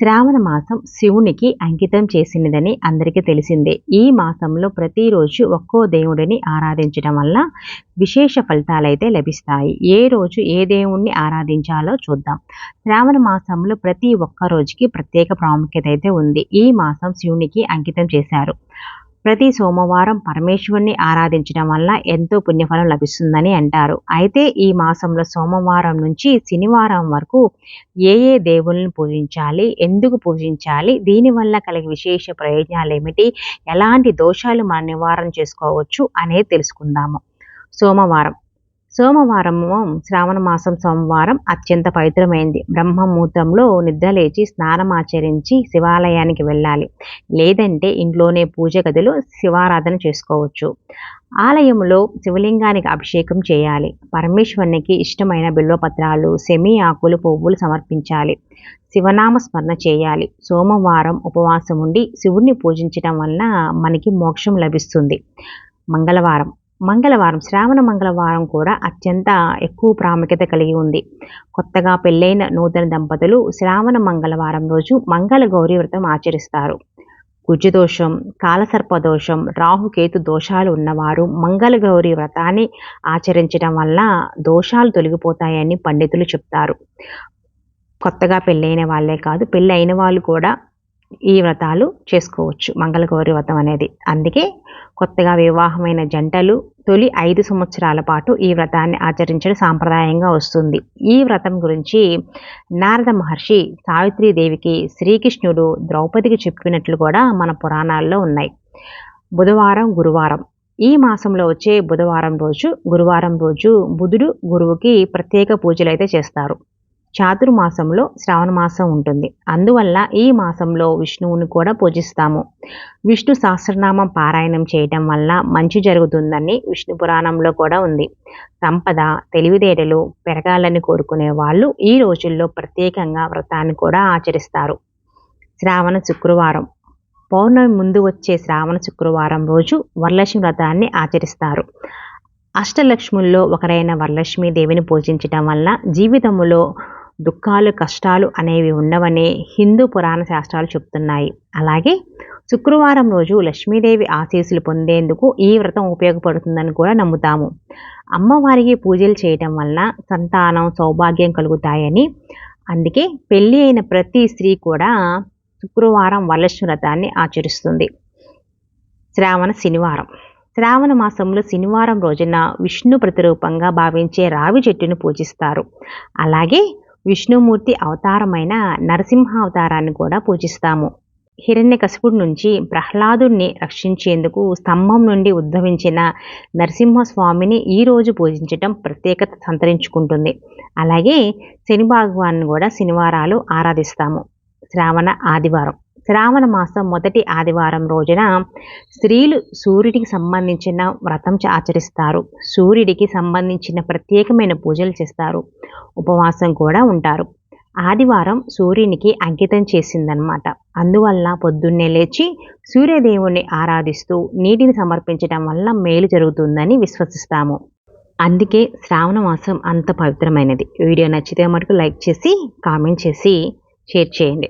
శ్రావణ మాసం శివునికి అంకితం చేసినదని అందరికీ తెలిసిందే. ఈ మాసంలో ప్రతిరోజు ఒక్కో దేవుడిని ఆరాధించడం వల్ల విశేష ఫలితాలైతే లభిస్తాయి. ఏ రోజు ఏ దేవుణ్ణి ఆరాధించాలో చూద్దాం. శ్రావణ మాసంలో ప్రతి ఒక్క రోజుకి ప్రత్యేక ప్రాముఖ్యత అయితే ఉంది. ఈ మాసం శివునికి అంకితం చేశారు. ప్రతి సోమవారం పరమేశ్వరుని ఆరాధించడం వల్ల ఎంతో పుణ్యఫలం లభిస్తుందని అంటారు. అయితే ఈ మాసంలో సోమవారం నుంచి శనివారం వరకు ఏ ఏ దేవుళ్ళని పూజించాలి ఎందుకు పూజించాలి దీనివల్ల కలిగే విశేష ప్రయోజనాలు ఏమిటి ఎలాంటి దోషాలు మనం నివారణ చేసుకోవచ్చు అనేది తెలుసుకుందాము. సోమవారం సోమవారము శ్రావణ మాసం సోమవారం అత్యంత పవిత్రమైంది. బ్రహ్మముహూర్తంలో నిద్రలేచి స్నానం ఆచరించి శివాలయానికి వెళ్ళాలి. లేదంటే ఇంట్లోనే పూజ గదిలో శివారాధన చేసుకోవచ్చు. ఆలయంలో శివలింగానికి అభిషేకం చేయాలి. పరమేశ్వరునికి ఇష్టమైన బిల్వపత్రాలు సెమీ ఆకులు పువ్వులు సమర్పించాలి. శివనామ స్మరణ చేయాలి. సోమవారం ఉపవాసం ఉండి శివుణ్ణి పూజించడం వలన మనకి మోక్షం లభిస్తుంది. మంగళవారం. మంగళవారం శ్రావణ మంగళవారం కూడా అత్యంత ఎక్కువ ప్రాముఖ్యత కలిగి ఉంది. కొత్తగా పెళ్ళైన నూతన దంపతులు శ్రావణ మంగళవారం రోజు మంగళ గౌరీ వ్రతం ఆచరిస్తారు. కుజదోషం కాలసర్పదోషం రాహుకేతు దోషాలు ఉన్నవారు మంగళ గౌరీ వ్రతాన్ని ఆచరించడం వల్ల దోషాలు తొలగిపోతాయని పండితులు చెప్తారు. కొత్తగా పెళ్ళైన వాళ్ళే కాదు పెళ్ళి అయిన వాళ్ళు కూడా ఈ వ్రతాలు చేసుకోవచ్చు మంగళగౌరి వ్రతం అనేది. అందుకే కొత్తగా వివాహమైన జంటలు తొలి ఐదు సంవత్సరాల పాటు ఈ వ్రతాన్ని ఆచరించడం సాంప్రదాయంగా వస్తుంది. ఈ వ్రతం గురించి నారద మహర్షి సావిత్రీదేవికి శ్రీకృష్ణుడు ద్రౌపదికి చెప్పినట్లు కూడా మన పురాణాల్లో ఉన్నాయి. బుధవారం గురువారం. ఈ మాసంలో వచ్చే బుధవారం రోజు గురువారం రోజు బుధుడు గురువుకి ప్రత్యేక పూజలు అయితే చేస్తారు. చాతుర్మాసంలో శ్రావణ మాసం ఉంటుంది. అందువల్ల ఈ మాసంలో విష్ణువుని కూడా పూజిస్తాము. విష్ణు సహస్రనామం పారాయణం చేయటం వల్ల మంచి జరుగుతుందని విష్ణు పురాణంలో కూడా ఉంది. సంపద తెలివితేటలు పెరగాలని కోరుకునే వాళ్ళు ఈ రోజుల్లో ప్రత్యేకంగా వ్రతాన్ని కూడా ఆచరిస్తారు. శ్రావణ శుక్రవారం. పౌర్ణమి ముందు వచ్చే శ్రావణ శుక్రవారం రోజు వరలక్ష్మి వ్రతాన్ని ఆచరిస్తారు. అష్టలక్ష్ముల్లో ఒకరైన వరలక్ష్మీదేవిని పూజించటం వల్ల జీవితంలో దుఃఖాలు కష్టాలు అనేవి ఉండవనే హిందూ పురాణ శాస్త్రాలు చెప్తున్నాయి. అలాగే శుక్రవారం రోజు లక్ష్మీదేవి ఆశీస్సులు పొందేందుకు ఈ వ్రతం ఉపయోగపడుతుందని కూడా నమ్ముతాము. అమ్మవారికి పూజలు చేయటం వల్ల సంతానం సౌభాగ్యం కలుగుతాయని. అందుకే పెళ్ళి అయిన ప్రతి స్త్రీ కూడా శుక్రవారం వరలక్ష్మి వ్రతాన్ని ఆచరిస్తుంది. శ్రావణ శనివారం. శ్రావణ మాసంలో శనివారం రోజున విష్ణు ప్రతిరూపంగా భావించే రావి చెట్టును పూజిస్తారు. అలాగే విష్ణుమూర్తి అవతారమైన నరసింహ అవతారాన్ని కూడా పూజిస్తాము. హిరణ్యకశిపుడి నుంచి ప్రహ్లాదుణ్ణి రక్షించేందుకు స్తంభం నుండి ఉద్భవించిన నరసింహస్వామిని ఈరోజు పూజించటం ప్రత్యేకత సంతరించుకుంటుంది. అలాగే శని భగవాన్ని కూడా శనివారాలు ఆరాధిస్తాము. శ్రావణ ఆదివారం. శ్రావణ మాసం మొదటి ఆదివారం రోజున స్త్రీలు సూర్యుడికి సంబంధించిన వ్రతం ఆచరిస్తారు. సూర్యుడికి సంబంధించిన ప్రత్యేకమైన పూజలు చేస్తారు. ఉపవాసం కూడా ఉంటారు. ఆదివారం సూర్యునికి అంకితం చేసిందనమాట అందువల్ల పొద్దున్నే లేచి సూర్యదేవుణ్ణి ఆరాధిస్తూ నీటిని సమర్పించడం వల్ల మేలు జరుగుతుందని విశ్వసిస్తాము. అందుకే శ్రావణ మాసం అంత పవిత్రమైనది. వీడియో నచ్చితే మటుకు లైక్ చేసి కామెంట్ చేసి షేర్ చేయండి.